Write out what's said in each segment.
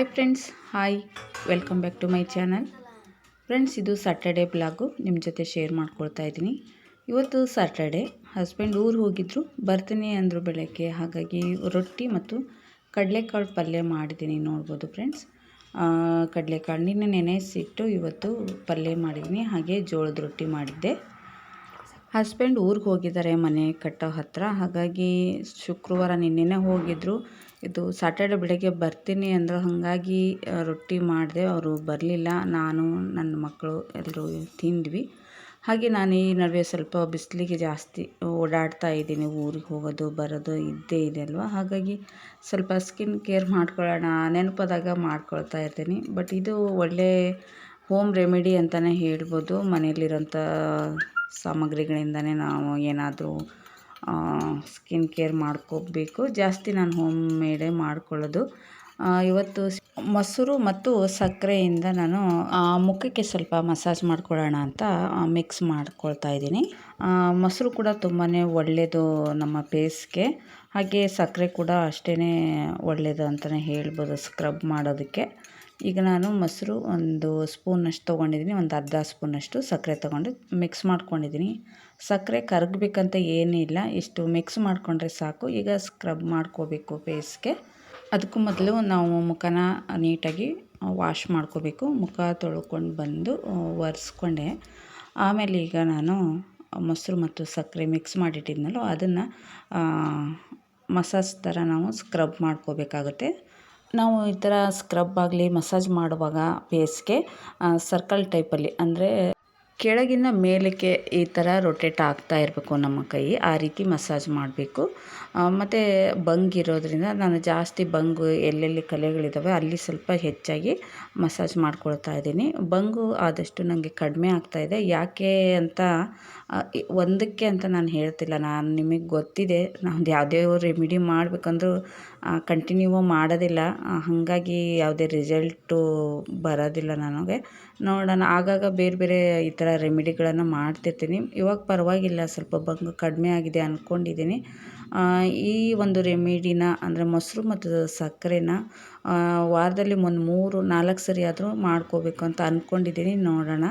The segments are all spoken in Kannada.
Hi friends hi welcome back to my channel friends ಇದು ಸ್ಯಾಟರ್ಡೆ ಬ್ಲಾಗು ನಿಮ್ಮ ಜೊತೆ ಶೇರ್ ಮಾಡ್ಕೊಳ್ತಾ ಇದ್ದೀನಿ. ಇವತ್ತು ಸ್ಯಾಟರ್ಡೆ ಹಸ್ಬೆಂಡ್ ಊರು ಹೋಗಿದ್ರು, ಬರ್ತೀನಿ ಅಂದರು ಬೆಳಗ್ಗೆ. ಹಾಗಾಗಿ ರೊಟ್ಟಿ ಮತ್ತು ಕಡಲೆಕಾಳು ಪಲ್ಯ ಮಾಡಿದ್ದೀನಿ ನೋಡ್ಬೋದು ಫ್ರೆಂಡ್ಸ್ ಕಡಲೆಕಾಳು ನಿನ್ನೆ ನೆನೆಸಿಟ್ಟು ಇವತ್ತು ಪಲ್ಯ ಮಾಡಿದ್ದೀನಿ, ಹಾಗೆ ಜೋಳದ ರೊಟ್ಟಿ ಮಾಡಿದ್ದೆ. ಹಸ್ಬೆಂಡ್ ಊರಿಗೆ ಹೋಗಿದ್ದಾರೆ ಮನೆ ಕಟ್ಟೋ ಹತ್ತಿರ ಹಾಗಾಗಿ ಶುಕ್ರವಾರ ನಿನ್ನೆನೇ ಹೋಗಿದ್ದರು ಇದು ಸಾಟರ್ಡೆ ಬೆಳಗ್ಗೆ ಬರ್ತೀನಿ ಅಂದರು. ಹಾಗಾಗಿ ರೊಟ್ಟಿ ಮಾಡಿದೆ. ಅವರು ಬರಲಿಲ್ಲ. ನಾನು ನನ್ನ ಮಕ್ಕಳು ಎಲ್ಲರೂ ತಿಂದ್ವಿ. ಹಾಗೆ ನಾನು ಈ ನಡುವೆ ಸ್ವಲ್ಪ ಬಿಸಿಲಿಗೆ ಜಾಸ್ತಿ ಓಡಾಡ್ತಾ ಇದ್ದೀನಿ. ಊರಿಗೆ ಹೋಗೋದು, ಬರೋದು ಇದ್ದೇ ಇದೆ ಅಲ್ವಾ? ಹಾಗಾಗಿ ಸ್ವಲ್ಪ ಸ್ಕಿನ್ ಕೇರ್ ಮಾಡ್ಕೊಳ್ಳೋಣ, ನೆನಪದಾಗ ಮಾಡ್ಕೊಳ್ತಾ ಇರ್ತೀನಿ. ಬಟ್ ಇದು ಒಳ್ಳೆ ಹೋಮ್ ರೆಮಿಡಿ ಅಂತಲೇ ಹೇಳ್ಬೋದು. ಮನೆಯಲ್ಲಿರೋಂಥ ಸಾಮಗ್ರಿಗಳಿಂದನೇ ನಾವು ಏನಾದರೂ ಸ್ಕಿನ್ ಕೇರ್ ಮಾಡ್ಕೋಬೇಕು. ಜಾಸ್ತಿ ನಾನು ಹೋಮ್ ಮೇಡೇ ಮಾಡ್ಕೊಳ್ಳೋದು ಇವತ್ತು ಮೊಸರು ಮತ್ತು ಸಕ್ಕರೆಯಿಂದ ನಾನು ಮುಖಕ್ಕೆ ಸ್ವಲ್ಪ ಮಸಾಜ್ ಮಾಡ್ಕೊಳ್ಳೋಣ ಅಂತ ಮಿಕ್ಸ್ ಮಾಡ್ಕೊಳ್ತಾ ಇದ್ದೀನಿ. ಮೊಸರು ಕೂಡ ತುಂಬಾ ಒಳ್ಳೆಯದು ನಮ್ಮ ಫೇಸ್ಗೆ ಹಾಗೆ ಸಕ್ಕರೆ ಕೂಡ ಅಷ್ಟೇ ಒಳ್ಳೆಯದು ಅಂತಲೇ ಹೇಳ್ಬೋದು ಸ್ಕ್ರಬ್ ಮಾಡೋದಕ್ಕೆ. ಈಗ ನಾನು ಮೊಸರು ಒಂದು ಸ್ಪೂನಷ್ಟು ತೊಗೊಂಡಿದ್ದೀನಿ, ಒಂದು ಅರ್ಧ ಸ್ಪೂನಷ್ಟು ಸಕ್ಕರೆ ತೊಗೊಂಡು ಮಿಕ್ಸ್ ಮಾಡ್ಕೊಂಡಿದ್ದೀನಿ. ಸಕ್ಕರೆ ಕರಗಬೇಕಂತ ಏನಿಲ್ಲ ಇಷ್ಟು ಮಿಕ್ಸ್ ಮಾಡಿಕೊಂಡ್ರೆ ಸಾಕು. ಈಗ ಸ್ಕ್ರಬ್ ಮಾಡ್ಕೋಬೇಕು ಫೇಸ್ಗೆ ಅದಕ್ಕೂ ಮೊದಲು ನಾವು ಮುಖನ ನೀಟಾಗಿ ವಾಶ್ ಮಾಡ್ಕೋಬೇಕು. ಮುಖ ತೊಳ್ಕೊಂಡು ಬಂದು ಒರೆಸ್ಕೊಂಡೆ. ಆಮೇಲೆ ಈಗ ನಾನು ಮೊಸರು ಮತ್ತು ಸಕ್ಕರೆ ಮಿಕ್ಸ್ ಮಾಡಿಟ್ಟಿದ್ನಲ್ಲೋ, ಅದನ್ನು ಮಸಾಜ್ ಥರ ನಾವು ಸ್ಕ್ರಬ್ ಮಾಡ್ಕೋಬೇಕಾಗುತ್ತೆ. ನಾವು ಈ ಥರ ಸ್ಕ್ರಬ್ ಆಗಲಿ ಮಸಾಜ್ ಮಾಡುವಾಗ ಫೇಸ್ಗೆ ಸರ್ಕಲ್ ಟೈಪಲ್ಲಿ ಅಂದರೆ ಕೆಳಗಿನ ಮೇಲಕ್ಕೆ ಈ ಥರ ರೊಟೇಟ್ ಆಗ್ತಾ ಇರಬೇಕು ನಮ್ಮ ಕೈ, ಆ ರೀತಿ ಮಸಾಜ್ ಮಾಡಬೇಕು. ಮತ್ತು ಬಂಗ್ ಇರೋದರಿಂದ ನಾನು ಜಾಸ್ತಿ ಬಂಗು ಎಲ್ಲೆಲ್ಲಿ ಕಲೆಗಳಿದ್ದಾವೆ ಅಲ್ಲಿ ಸ್ವಲ್ಪ ಹೆಚ್ಚಾಗಿ ಮಸಾಜ್ ಮಾಡ್ಕೊಳ್ತಾ ಇದ್ದೀನಿ. ಬಂಗು ಆದಷ್ಟು ನನಗೆ ಕಡಿಮೆ ಇದೆ. ಯಾಕೆ ಅಂತ ಒಂದಕ್ಕೆ ಅಂತ ನಾನು ಹೇಳ್ತಿಲ್ಲ. ನಾನು ನಿಮಗೆ ಗೊತ್ತಿದೆ. ನಾನು ಯಾವುದೇ ರೆಮಿಡಿ ಮಾಡಬೇಕಂದ್ರೂ ಕಂಟಿನ್ಯೂ ಮಾಡೋದಿಲ್ಲ. ಹಾಗಾಗಿ ಯಾವುದೇ ರಿಸಲ್ಟು ಬರೋದಿಲ್ಲ ನನಗೆ. ನೋಡೋಣ. ಆಗಾಗ ಬೇರೆ ಬೇರೆ ಈ ಥರ ರೆಮಿಡಿಗಳನ್ನು ಮಾಡ್ತಿರ್ತೀನಿ. ಇವಾಗ ಪರವಾಗಿಲ್ಲ. ಸ್ವಲ್ಪ ಬಂಗು ಕಡಿಮೆ ಆಗಿದೆ ಅಂದ್ಕೊಂಡಿದ್ದೀನಿ ಈ ಒಂದು ರೆಮಿಡಿನ ಅಂದರೆ ಮೊಸರು ಮತ್ತು ಸಕ್ಕರೆನ ವಾರದಲ್ಲಿ ಒಂದು ಮೂರು, ನಾಲ್ಕು ಸರಿ ಆದರೂ ಮಾಡ್ಕೋಬೇಕು ಅಂತ ಅಂದ್ಕೊಂಡಿದ್ದೀನಿ ನೋಡೋಣ.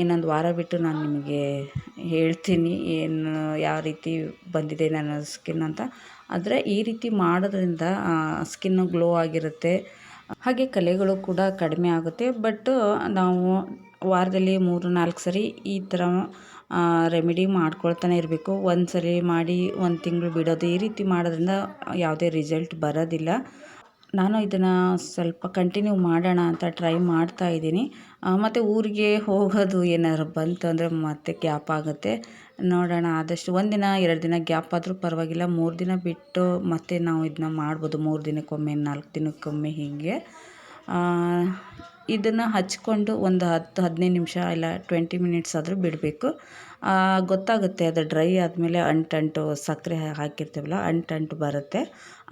ಇನ್ನೊಂದು ವಾರ ಬಿಟ್ಟು ನಾನು ನಿಮಗೆ ಹೇಳ್ತೀನಿ ಏನು, ಯಾವ ರೀತಿ ಬಂದಿದೆ ನನ್ನ ಸ್ಕಿನ್ ಅಂತ. ಆದರೆ ಈ ರೀತಿ ಮಾಡೋದ್ರಿಂದ ಸ್ಕಿನ್ನು ಗ್ಲೋ ಆಗಿರುತ್ತೆ. ಹಾಗೆ ಕಲೆಗಳು ಕೂಡ ಕಡಿಮೆ ಆಗುತ್ತೆ. ಬಟ್ ನಾವು ವಾರದಲ್ಲಿ ಮೂರು, ನಾಲ್ಕು ಸರಿ ಈ ಥರ ರೆಮಿಡಿ ಮಾಡ್ಕೊಳ್ತಾನೆ ಇರಬೇಕು. ಒಂದು ಸರಿ ಮಾಡಿ ಒಂದು ತಿಂಗಳು ಬಿಡೋದು ಈ ರೀತಿ ಮಾಡೋದ್ರಿಂದ ಯಾವುದೇ ರಿಸಲ್ಟ್ ಬರೋದಿಲ್ಲ. ನಾನು ಇದನ್ನು ಸ್ವಲ್ಪ ಕಂಟಿನ್ಯೂ ಮಾಡೋಣ ಅಂತ ಟ್ರೈ ಮಾಡ್ತಾ ಇದ್ದೀನಿ. ಮತ್ತು ಊರಿಗೆ ಹೋಗೋದು ಏನಾದ್ರು ಬಂತು ಅಂದರೆ ಮತ್ತೆ ಗ್ಯಾಪ್ ಆಗುತ್ತೆ. ನೋಡೋಣ, ಆದಷ್ಟು ಒಂದಿನ ಎರಡು ದಿನ ಗ್ಯಾಪ್ ಆದರೂ ಪರವಾಗಿಲ್ಲ. ಮೂರು ದಿನ ಬಿಟ್ಟು ಮತ್ತೆ ನಾವು ಇದನ್ನ ಮಾಡ್ಬೋದು. ಮೂರು ದಿನಕ್ಕೊಮ್ಮೆ, ನಾಲ್ಕು ದಿನಕ್ಕೊಮ್ಮೆ ಹೀಗೆ. ಇದನ್ನು ಹಚ್ಕೊಂಡು ಒಂದು ಹತ್ತು, ಹದಿನೈದು ನಿಮಿಷ ಇಲ್ಲ ಟ್ವೆಂಟಿ ಮಿನಿಟ್ಸ್ ಆದರೂ ಬಿಡಬೇಕು. ಗೊತ್ತಾಗುತ್ತೆ ಅದು ಡ್ರೈ ಆದಮೇಲೆ ಅಂಟಂಟು, ಸಕ್ಕರೆ ಹಾಕಿರ್ತೀವಲ್ಲ ಅಂಟಂಟು ಬರುತ್ತೆ.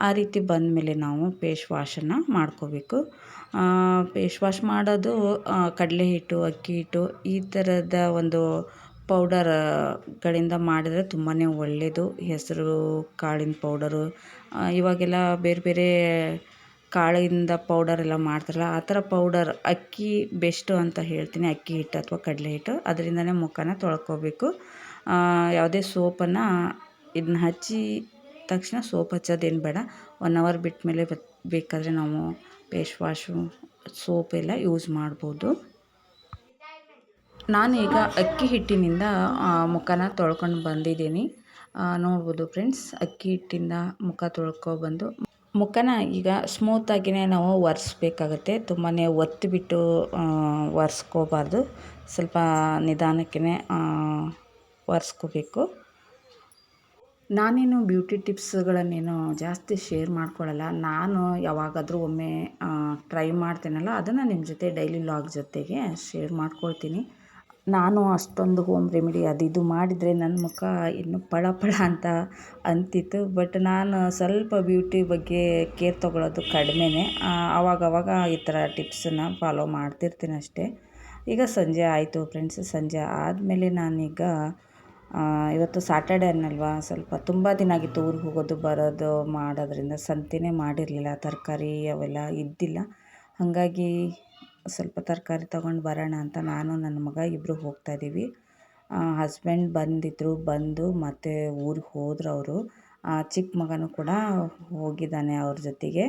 ಆ ರೀತಿ ಬಂದಮೇಲೆ ನಾವು ಫೇಸ್ ವಾಶನ್ನು ಮಾಡ್ಕೋಬೇಕು. ಪೇಶ್ ವಾಶ್ ಮಾಡೋದು ಕಡಲೆ ಹಿಟ್ಟು, ಅಕ್ಕಿ ಹಿಟ್ಟು ಈ ಥರದ ಒಂದು ಪೌಡರ್ಗಳಿಂದ ಮಾಡಿದರೆ ತುಂಬಾ ಒಳ್ಳೆಯದು ಹೆಸರು, ಕಾಳಿನ ಪೌಡರು ಇವಾಗೆಲ್ಲ ಬೇರೆ ಬೇರೆ ಕಾಳಿಂದ ಪೌಡರ್ ಎಲ್ಲ ಮಾಡ್ತಾರಲ್ಲ, ಆ ಥರ ಪೌಡರ್ ಅಕ್ಕಿ ಬೆಸ್ಟು ಅಂತ ಹೇಳ್ತೀನಿ. ಅಕ್ಕಿ ಹಿಟ್ಟು ಅಥವಾ ಕಡಲೆ ಹಿಟ್ಟು. ಅದರಿಂದನೇ ಮುಖನ ತೊಳ್ಕೊಬೇಕು. ಯಾವುದೇ ಸೋಪನ್ನು ಇದನ್ನ ಹಚ್ಚಿ ತಕ್ಷಣ ಸೋಪ್ ಹಚ್ಚೋದೇನು ಬೇಡ. ಒನ್ ಅವರ್ ಬಿಟ್ಟ ಮೇಲೆ ಬೇಕಾದರೆ ನಾವು ಫೇಸ್ ವಾಶು ಸೋಪ್ ಎಲ್ಲ ಯೂಸ್ ಮಾಡ್ಬೋದು. ನಾನು ಈಗ ಅಕ್ಕಿ ಹಿಟ್ಟಿನಿಂದ ಮುಖನ ತೊಳ್ಕೊಂಡು ಬಂದಿದ್ದೀನಿ. ನೋಡ್ಬೋದು ಫ್ರೆಂಡ್ಸ್ ಅಕ್ಕಿ ಹಿಟ್ಟಿಂದ ಮುಖ ತೊಳ್ಕೊಬಂದು ಮುಖನ ಈಗ ಸ್ಮೂತಾಗಿಯೇ ನಾವು ಒರೆಸ್ಬೇಕಾಗತ್ತೆ. ತುಂಬಾ ಒತ್ತಿಬಿಟ್ಟು ಒರೆಸ್ಕೋಬಾರ್ದು. ಸ್ವಲ್ಪ ನಿಧಾನಕ್ಕೇ ಒರೆಸ್ಕೋಬೇಕು. ನಾನೇನು ಬ್ಯೂಟಿ ಟಿಪ್ಸ್ಗಳನ್ನೇನು ಜಾಸ್ತಿ ಶೇರ್ ಮಾಡ್ಕೊಳ್ಳಲ್ಲ ನಾನು ಯಾವಾಗಾದರೂ ಒಮ್ಮೆ ಟ್ರೈ ಮಾಡ್ತೇನಲ್ಲ, ಅದನ್ನು ನಿಮ್ಮ ಜೊತೆ ಡೈಲಿ ಲಾಗ್ ಜೊತೆಗೆ ಶೇರ್ ಮಾಡ್ಕೊಳ್ತೀನಿ. ನಾನು ಅಷ್ಟೊಂದು ಹೋಮ್ ರೆಮಿಡಿ ಅದು ಇದು ಮಾಡಿದರೆ ನನ್ನ ಮುಖ ಇನ್ನು ಪಳ ಪಳ ಅಂತ ಅಂತಿತ್ತು. ಬಟ್ ನಾನು ಸ್ವಲ್ಪ ಬ್ಯೂಟಿ ಬಗ್ಗೆ ಕೇರ್ ತೊಗೊಳ್ಳೋದು ಕಡಿಮೆನೇ. ಆವಾಗವಾಗ ಈ ಥರ ಟಿಪ್ಸನ್ನು ಫಾಲೋ ಮಾಡ್ತಿರ್ತೀನಿ ಅಷ್ಟೇ. ಈಗ ಸಂಜೆ ಆಯಿತು ಫ್ರೆಂಡ್ಸ್ ಸಂಜೆ ಆದಮೇಲೆ ನಾನೀಗ ಇವತ್ತು ಸ್ಯಾಟರ್ಡೇ ಅನ್ನಲ್ವಾ, ಸ್ವಲ್ಪ ತುಂಬ ದಿನ ಆಗಿತ್ತು ಊರಿಗೆ ಹೋಗೋದು, ಬರೋದು, ಮಾಡೋದ್ರಿಂದ ಸಂತೆನೇ ಮಾಡಿರಲಿಲ್ಲ. ತರಕಾರಿ ಅವೆಲ್ಲ ಇದ್ದಿಲ್ಲ. ಹಾಗಾಗಿ ಸ್ವಲ್ಪ ತರಕಾರಿ ತೊಗೊಂಡು ಬರೋಣ ಅಂತ ನಾನು, ನನ್ನ ಮಗ ಇಬ್ಬರು ಹೋಗ್ತಾ ಇದ್ದೀವಿ. ಹಸ್ಬೆಂಡ್ ಬಂದಿದ್ದರು ಬಂದು ಮತ್ತೆ ಊರಿಗೆ ಹೋದ್ರು ಅವರು. ಚಿಕ್ಕ ಮಗನೂ ಕೂಡ ಹೋಗಿದ್ದಾನೆ ಅವ್ರ ಜೊತೆಗೆ.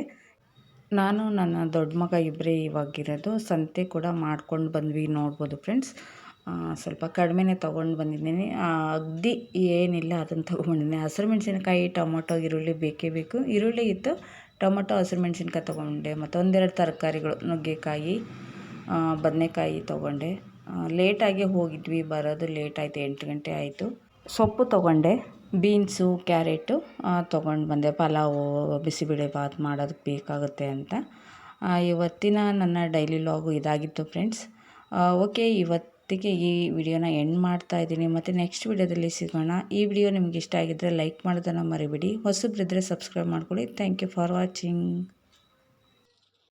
ನಾನು, ನನ್ನ ದೊಡ್ಡ ಮಗ ಇಬ್ಬರೇ ಇವಾಗಿರೋದು ಸಂತೆ ಕೂಡ ಮಾಡ್ಕೊಂಡು ಬಂದ್ವಿ ನೋಡ್ಬೋದು ಫ್ರೆಂಡ್ಸ್ ಸ್ವಲ್ಪ ಕಡಿಮೆನೇ ತೊಗೊಂಡು ಬಂದಿದ್ದೀನಿ. ಅಗ್ದಿ ಏನಿಲ್ಲ ಅದನ್ನು ತೊಗೊಂಡಿದ್ದೀನಿ. ಹಸಿರು ಮೆಣಸಿನಕಾಯಿ, ಟೊಮೊಟೊ, ಈರುಳ್ಳಿ ಬೇಕೇ ಬೇಕು. ಈರುಳ್ಳಿ ಇತ್ತು, ಟೊಮೊಟೊ, ಹಸಿರು ಮೆಣಸಿನ್ಕಾಯಿ ತೊಗೊಂಡೆ. ಮತ್ತು ಒಂದೆರಡು ತರಕಾರಿಗಳು, ನುಗ್ಗೆಕಾಯಿ ಬದನೆಕಾಯಿ ತೊಗೊಂಡೆ. ಲೇಟಾಗಿ ಹೋಗಿದ್ವಿ, ಬರೋದು ಲೇಟ್ ಆಯಿತು, ಎಂಟು ಗಂಟೆ ಆಯಿತು. ಸೊಪ್ಪು ತೊಗೊಂಡೆ ಬೀನ್ಸು ಕ್ಯಾರೆಟು ತೊಗೊಂಡು ಬಂದೆ. ಪಲಾವು, ಬಿಸಿಬೇಳೆ ಬಾತ್ ಮಾಡೋದಕ್ಕೆ ಬೇಕಾಗುತ್ತೆ ಅಂತ. ಇವತ್ತಿನ ನನ್ನ ಡೈಲಿ ಲಾಗು ಇದಾಗಿತ್ತು ಫ್ರೆಂಡ್ಸ್ ಓಕೆ ಇವತ್ತಿಗೆ ಈ ವಿಡಿಯೋನ ಎಂಡ್ ಮಾಡ್ತಾ ಇದ್ದೀನಿ. ಮತ್ತು ನೆಕ್ಸ್ಟ್ ವಿಡಿಯೋದಲ್ಲಿ ಸಿಗೋಣ. ಈ ವಿಡಿಯೋ ನಿಮ್ಗೆ ಇಷ್ಟ ಆಗಿದ್ದರೆ ಲೈಕ್ ಮಾಡೋದನ್ನು ಮರಿಬೇಡಿ. ಹೊಸಬ್ರಿದ್ದರೆ ಸಬ್ಸ್ಕ್ರೈಬ್ ಮಾಡ್ಕೊಳ್ಳಿ. Thank you for watching